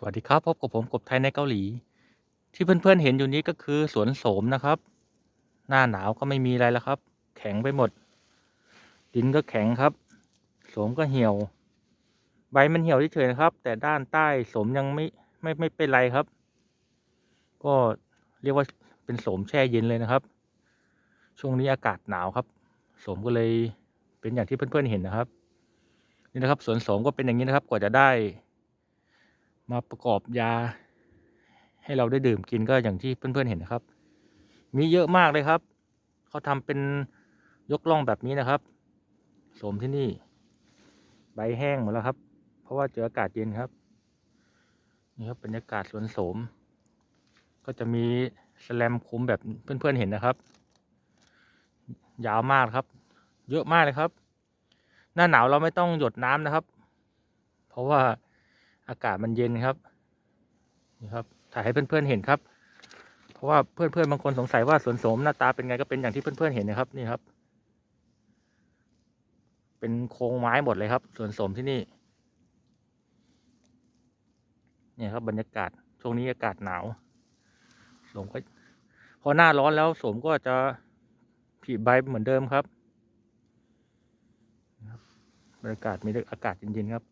สวัสดีครับพบกับผมกบไทยในเกาหลี ที่เพื่อนๆเห็นอยู่นี้ก็คือสวนโสมนะครับ หน้าหนาวก็ไม่มีอะไรแล้วครับ แข็งไปหมด ดินก็แข็งครับโสมก็เหี่ยว ใบมันเหี่ยวเฉยๆนะครับ แต่ด้านใต้โสมยังไม่ไม่ไม่เป็นไรครับ ก็เรียกว่าเป็นโสมแช่เย็นเลยนะครับ ช่วงนี้อากาศหนาวครับโสมก็เลยเป็นอย่างที่เพื่อนๆเห็นนะครับ นี่นะครับสวนโสมก็เป็นอย่างนี้นะครับ กว่าจะได้ มาประกอบยา ให้เราได้ดื่มกินก็อย่างที่เพื่อนๆเห็นนะครับ มีเยอะมากเลยครับ เขาทำเป็นยกล่องแบบนี้นะครับโสมที่นี่ ใบแห้งหมดแล้วครับ เพราะว่าเจออากาศเย็นครับ นี่ครับบรรยากาศสวนโสม ก็จะมีแสแลมคุมแบบเพื่อนๆเห็นนะครับ ยาวมากครับ เยอะมากเลยครับ หน้าหนาวเราไม่ต้องหยดน้ำนะครับ เพราะว่า อากาศมันเย็นครับนี่ครับถ่ายให้เพื่อนๆเห็นครับ เพราะว่าเพื่อนๆบางคนสงสัยว่าสวนโสมหน้าตาเป็นไงก็เป็นอย่างที่เพื่อนๆเห็นนะครับนี่ครับ เป็นโครงไม้หมดเลยครับสวนโสมที่นี่เนี่ยครับบรรยากาศช่วงนี้อากาศหนาวโสมก็พอหน้าร้อนแล้วโสมก็จะผลิใบเหมือนเดิมครับนะครับบรรยากาศมีอากาศเย็นๆครับ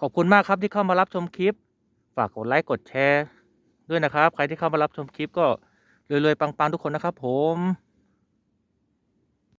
ขอบคุณมากครับที่เข้ามารับชมคลิป ฝากกดไลค์กดแชร์ด้วยนะครับ ใครที่เข้ามารับชมคลิปก็รวยๆปังๆทุกคนนะครับผม